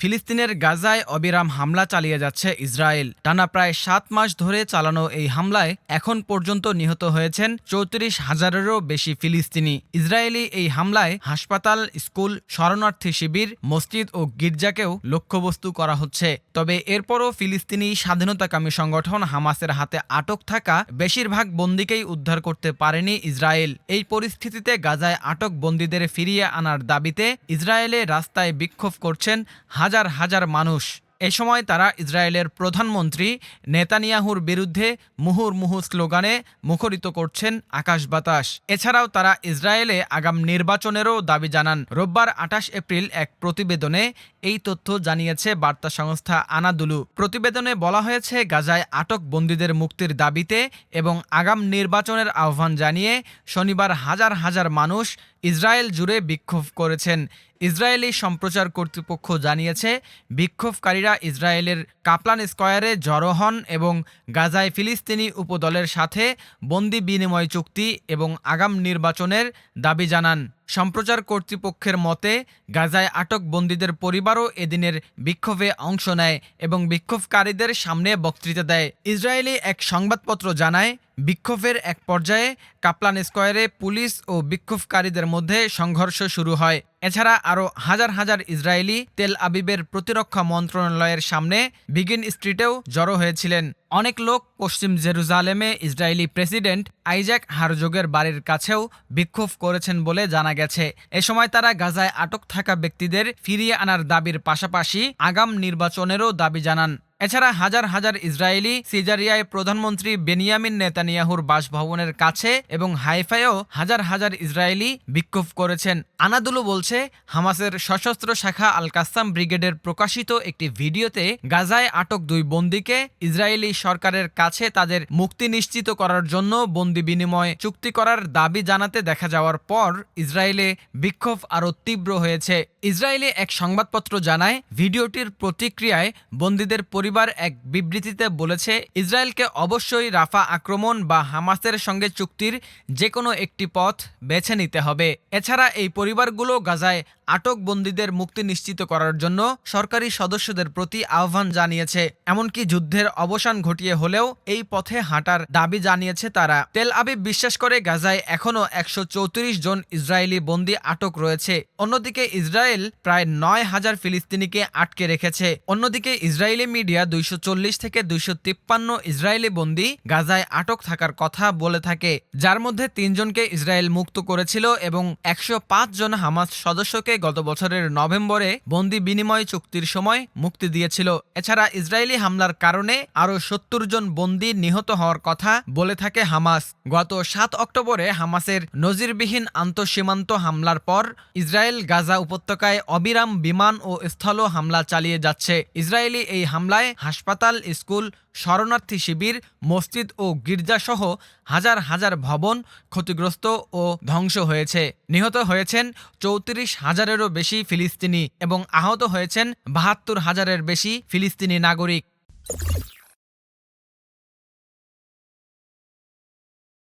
ফিলিস্তিনের গাজায় অবিরাম হামলা চালিয়ে যাচ্ছে ইসরায়েল। টানা প্রায় সাত মাস ধরে চালানো এই হামলায় এখন পর্যন্ত নিহত হয়েছেন চৌত্রিশ হাজারেরও বেশি ফিলিস্তিনি। ইসরায়েলি এই হামলায় হাসপাতাল, স্কুল, শরণার্থী শিবির, মসজিদ ও গির্জাকেও লক্ষ্যবস্তু করা হচ্ছে। তবে এরপরও ফিলিস্তিনি স্বাধীনতাকামী সংগঠন হামাসের হাতে আটক থাকা বেশিরভাগ বন্দীকেই উদ্ধার করতে পারেনি ইসরায়েল। এই পরিস্থিতিতে গাজায় আটক বন্দীদের ফিরিয়ে আনার দাবিতে ইসরায়েলে রাস্তায় বিক্ষোভ করছেন হাজার হাজার মানুষ। এ সময় তারা ইসরায়েলের প্রধানমন্ত্রী নেতানিয়াহুর বিরুদ্ধে মুহুর্মুহু স্লোগানে মুখরিত করছেন আকাশ বাতাস। এছাড়াও তারা ইসরায়েলে আগাম নির্বাচনেরও দাবি জানান। রোববার আঠাশ এপ্রিল এক প্রতিবেদনে এই তথ্য জানিয়েছে বার্তা সংস্থা আনাদুলু। প্রতিবেদনে বলা হয়েছে, গাজায় আটক বন্দীদের মুক্তির দাবিতে এবং আগাম নির্বাচনের আহ্বান জানিয়ে শনিবার হাজার হাজার মানুষ ইসরায়েল জুড়ে বিক্ষোভ করেছেন। ইসরায়েলি সম্প্রচার কর্তৃপক্ষ জানিয়েছে, বিক্ষোভকারীরা ইসরায়েলের কাপলান স্কয়ারে জড়ো হন এবং গাজায় ফিলিস্তিনি উপদলের সাথে বন্দি বিনিময় চুক্তি এবং আগাম নির্বাচনের দাবি জানান। সম্প্রচার কর্তৃপক্ষের মতে, গাজায় আটক বন্দীদের পরিবারও এদিনের বিক্ষোভে অংশ নেয় এবং বিক্ষোভকারীদের সামনে বক্তৃতা দেয়। ইসরায়েলি এক সংবাদপত্র জানায়, বিক্ষোভের এক পর্যায়ে কাপলান স্কোয়ারে পুলিশ ও বিক্ষোভকারীদের মধ্যে সংঘর্ষ শুরু হয়। এছাড়া আরও হাজার হাজার ইসরায়েলি তেল আবিবের প্রতিরক্ষা মন্ত্রণালয়ের সামনে বিগিন স্ট্রিটেও জড়ো হয়েছিলেন। অনেক লোক পশ্চিম জেরুজালেমে ইসরায়েলি প্রেসিডেন্ট আইজ্যাক হারজোগের বাড়ির কাছেও বিক্ষোভ করেছেন বলে জানা গেছে। এ সময় তারা গাজায় আটক থাকা ব্যক্তিদের ফিরিয়ে আনার দাবির পাশাপাশি আগাম নির্বাচনেরও দাবি জানান। এছাড়া হাজার হাজার ইসরায়েলি সিজারিয়ায় প্রধানমন্ত্রী বেনিয়ামিন নেতানিয়াহুর বাসভবনের কাছে এবং হাইফায়ও হাজার হাজার ইসরায়েলি বিক্ষোভ করেছেন। আনাদুলু বলছে, হামাসের সশস্ত্র শাখা আল কাসাম ব্রিগেডের প্রকাশিত একটি ভিডিওতে গাজায় আটক দুই বন্দীকে ইসরায়েলি সরকারের কাছে তাদের মুক্তি নিশ্চিত করার জন্য বন্দি বিনিময় চুক্তি করার দাবি জানাতে দেখা যাওয়ার পর ইসরায়েলে বিক্ষোভ আরও তীব্র হয়েছে। ইসরায়েলি এক সংবাদপত্র জানায়, ভিডিওটির প্রতিক্রিয়ায় বন্দীদের পরিবার এক বিবৃতিতে বলেছে, ইসরায়েলকে অবশ্যই রাফা আক্রমণ বা হামাসের সঙ্গে চুক্তির যে কোনো একটি পথ বেছে নিতে হবে। এছাড়া এই পরিবারগুলো গাজায় আটক বন্দীদের মুক্তি নিশ্চিত করার জন্য সরকারি সদস্যদের প্রতি আহ্বান জানিয়েছে। এমনকি যুদ্ধের অবসান ঘটিয়ে হলেও এই পথে হাঁটার দাবি জানিয়েছে তারা। তেল আবিব বিশ্বাস করে, গাজায় এখনও একশো চৌত্রিশ জন ইসরায়েলি বন্দী আটক রয়েছে। অন্যদিকে ইসরায়েল প্রায় নয় হাজার ফিলিস্তিনিকে আটকে রেখেছে। অন্যদিকে ইসরায়েলি মিডিয়া দুইশো চল্লিশ থেকে দুইশো তিপ্পান্ন ইসরায়েলি বন্দী গাজায় আটক থাকার কথা বলে থাকে। যার মধ্যে তিনজনকে ইসরায়েল মুক্ত করেছিল এবং একশো পাঁচ জন হামাস সদস্যকে গত বছরের নভেম্বরে বন্দি বিনিময় চুক্তির সময় মুক্তি দিয়েছিল। এছাড়া ইসরায়েলি হামলার কারণে আরও সত্তর জন বন্দী নিহত হওয়ার কথা বলে থাকে হামাস। গত সাত অক্টোবরে হামাসের নজিরবিহীন আন্তঃসীমান্ত হামলার পর ইসরায়েল গাজা উপত্যকায় অবিরাম বিমান ও স্থল হামলা চালিয়ে যাচ্ছে। ইসরায়েলি এই হামলায় হাসপাতাল, স্কুল শরণার্থী শিবির, মসজিদ ও গির্জাসহ হাজার হাজার ভবন ক্ষতিগ্রস্ত ও ধ্বংস হয়েছে। নিহত হয়েছেন চৌত্রিশ হাজারেরও বেশি ফিলিস্তিনি এবং আহত হয়েছেন বাহাত্তর হাজারের বেশি ফিলিস্তিনি নাগরিক।